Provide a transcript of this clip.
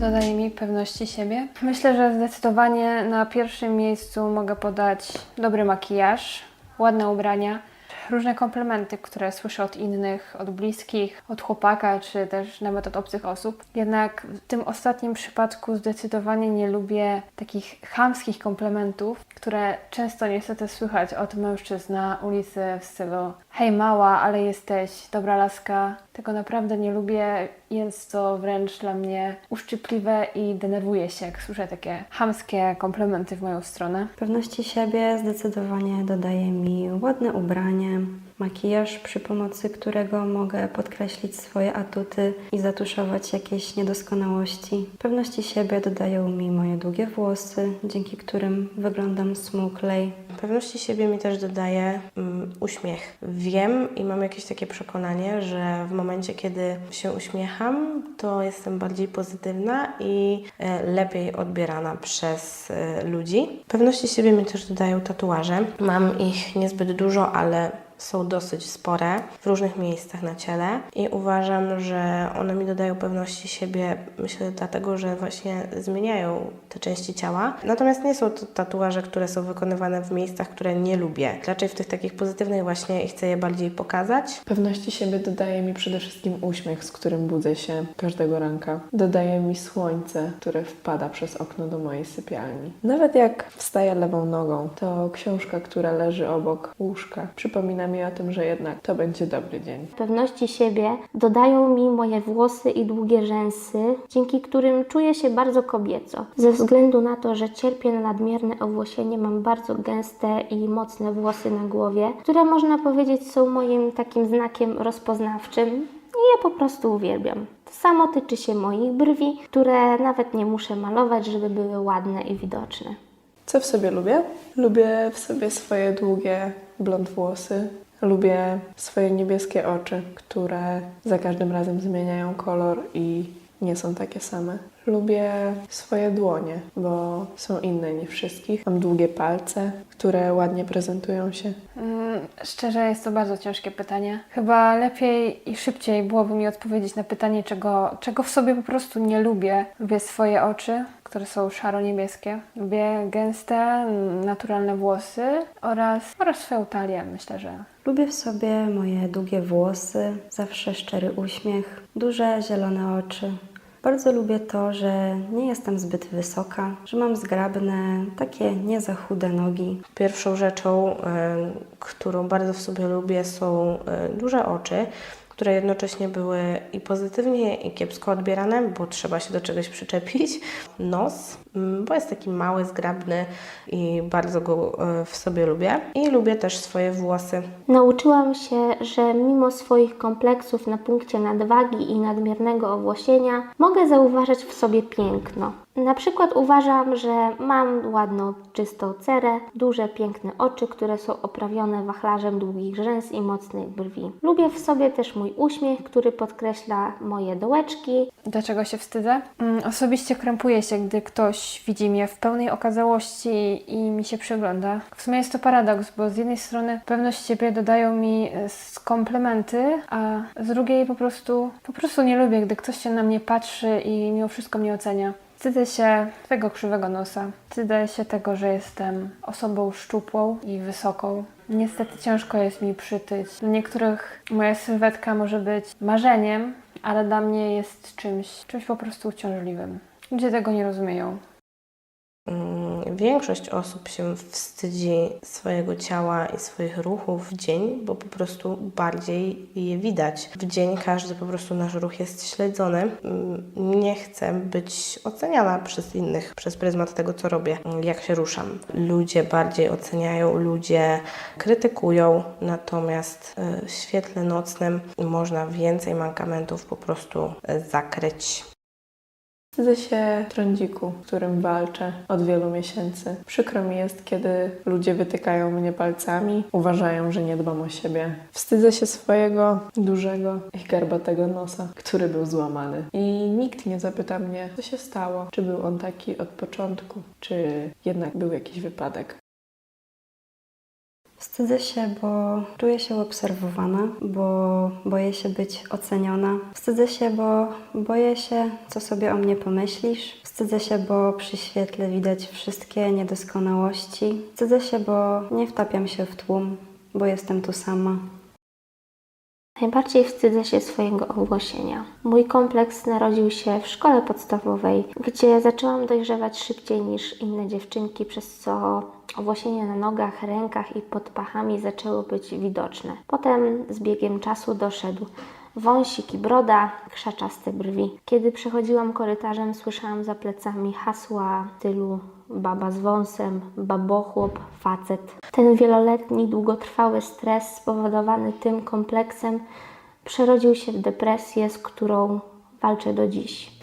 Dodaje mi pewności siebie? Myślę, że zdecydowanie na pierwszym miejscu mogę podać dobry makijaż, ładne ubrania, różne komplementy, które słyszę od innych, od bliskich, od chłopaka, czy też nawet od obcych osób. Jednak w tym ostatnim przypadku zdecydowanie nie lubię takich chamskich komplementów, które często niestety słychać od mężczyzn na ulicy w stylu hej mała, ale jesteś dobra laska. Tego naprawdę nie lubię. Jest to wręcz dla mnie uszczypliwe i denerwuję się, jak słyszę takie chamskie komplementy w moją stronę. Pewności siebie zdecydowanie dodaje mi ładne ubranie, makijaż, przy pomocy którego mogę podkreślić swoje atuty i zatuszować jakieś niedoskonałości. Pewności siebie dodają mi moje długie włosy, dzięki którym wyglądam smuklej. Pewności siebie mi też dodaje mm, uśmiech. Wiem i mam jakieś takie przekonanie, że w momencie, kiedy się uśmiecham, to jestem bardziej pozytywna i e, lepiej odbierana przez e, ludzi. Pewności siebie mi też dodają tatuaże. Mam ich niezbyt dużo, ale są dosyć spore w różnych miejscach na ciele i uważam, że one mi dodają pewności siebie, myślę dlatego, że właśnie zmieniają te części ciała. Natomiast nie są to tatuaże, które są wykonywane w miejscach, które nie lubię. Raczej w tych takich pozytywnych właśnie i chcę je bardziej pokazać. Pewności siebie dodaje mi przede wszystkim uśmiech, z którym budzę się każdego ranka. Dodaje mi słońce, które wpada przez okno do mojej sypialni. Nawet jak wstaję lewą nogą, to książka, która leży obok łóżka, przypomina mi o tym, że jednak to będzie dobry dzień. Pewności siebie dodają mi moje włosy i długie rzęsy, dzięki którym czuję się bardzo kobieco. Ze względu na to, że cierpię na nadmierne owłosienie, mam bardzo gęste i mocne włosy na głowie, które można powiedzieć są moim takim znakiem rozpoznawczym. I je po prostu uwielbiam. To samo tyczy się moich brwi, które nawet nie muszę malować, żeby były ładne i widoczne. Co w sobie lubię? Lubię w sobie swoje długie blond włosy. Lubię swoje niebieskie oczy, które za każdym razem zmieniają kolor i nie są takie same. Lubię swoje dłonie, bo są inne niż wszystkich. Mam długie palce, które ładnie prezentują się. Mm, Szczerze jest to bardzo ciężkie pytanie. Chyba lepiej i szybciej byłoby mi odpowiedzieć na pytanie, czego, czego w sobie po prostu nie lubię. Lubię swoje oczy, które są szaro-niebieskie. Lubię gęste, naturalne włosy oraz, oraz swoją talię, myślę, że Lubię w sobie moje długie włosy, zawsze szczery uśmiech, duże zielone oczy. Bardzo lubię to, że nie jestem zbyt wysoka, że mam zgrabne, takie nie za chude nogi. Pierwszą rzeczą, e, którą bardzo w sobie lubię, są e, duże oczy, które jednocześnie były i pozytywnie, i kiepsko odbierane, bo trzeba się do czegoś przyczepić. Nos, mm, bo jest taki mały, zgrabny i bardzo go e, w sobie lubię. I lubię też swoje włosy. Nauczyłam się, że mimo swoich kompleksów na punkcie nadwagi i nadmiernego owłosienia, mogę zauważać w sobie piękno. Na przykład uważam, że mam ładną, czystą cerę, duże, piękne oczy, które są oprawione wachlarzem długich rzęs i mocnych brwi. Lubię w sobie też mój uśmiech, który podkreśla moje dołeczki, Dlaczego się wstydzę? Mm, Osobiście krępuję się, gdy ktoś widzi mnie w pełnej okazałości i mi się przygląda. W sumie jest to paradoks, bo z jednej strony pewność siebie dodają mi e, komplementy, a z drugiej po prostu, po prostu nie lubię, gdy ktoś się na mnie patrzy i mimo wszystko mnie ocenia. Wstydzę się swego krzywego nosa. Wstydzę się tego, że jestem osobą szczupłą i wysoką. Niestety ciężko jest mi przytyć. Dla niektórych moja sylwetka może być marzeniem, ale dla mnie jest czymś, czymś po prostu uciążliwym. Ludzie tego nie rozumieją. Mm, Większość osób się wstydzi swojego ciała i swoich ruchów w dzień, bo po prostu bardziej je widać. W dzień każdy po prostu nasz ruch jest śledzony. Mm, Nie chcę być oceniana przez innych, przez pryzmat tego, co robię, mm, jak się ruszam. Ludzie bardziej oceniają, ludzie krytykują, natomiast e, w świetle nocnym można więcej mankamentów po prostu e, zakryć. Wstydzę się trądziku, z którym walczę od wielu miesięcy. Przykro mi jest, kiedy ludzie wytykają mnie palcami, uważają, że nie dbam o siebie. Wstydzę się swojego dużego i garbatego nosa, który był złamany. I nikt nie zapyta mnie, co się stało. Czy był on taki od początku, czy jednak był jakiś wypadek. Wstydzę się, bo czuję się obserwowana, bo boję się być oceniona. Wstydzę się, bo boję się, co sobie o mnie pomyślisz. Wstydzę się, bo przy świetle widać wszystkie niedoskonałości. Wstydzę się, bo nie wtapiam się w tłum, bo jestem tu sama. Najbardziej wstydzę się swojego owłosienia. Mój kompleks narodził się w szkole podstawowej, gdzie zaczęłam dojrzewać szybciej niż inne dziewczynki, przez co owłosienia na nogach, rękach i pod pachami zaczęły być widoczne. Potem z biegiem czasu doszedł wąsik i broda, krzaczaste brwi. Kiedy przechodziłam korytarzem, słyszałam za plecami hasła w baba z wąsem, babochłop, facet. Ten wieloletni, długotrwały stres spowodowany tym kompleksem przerodził się w depresję, z którą walczę do dziś.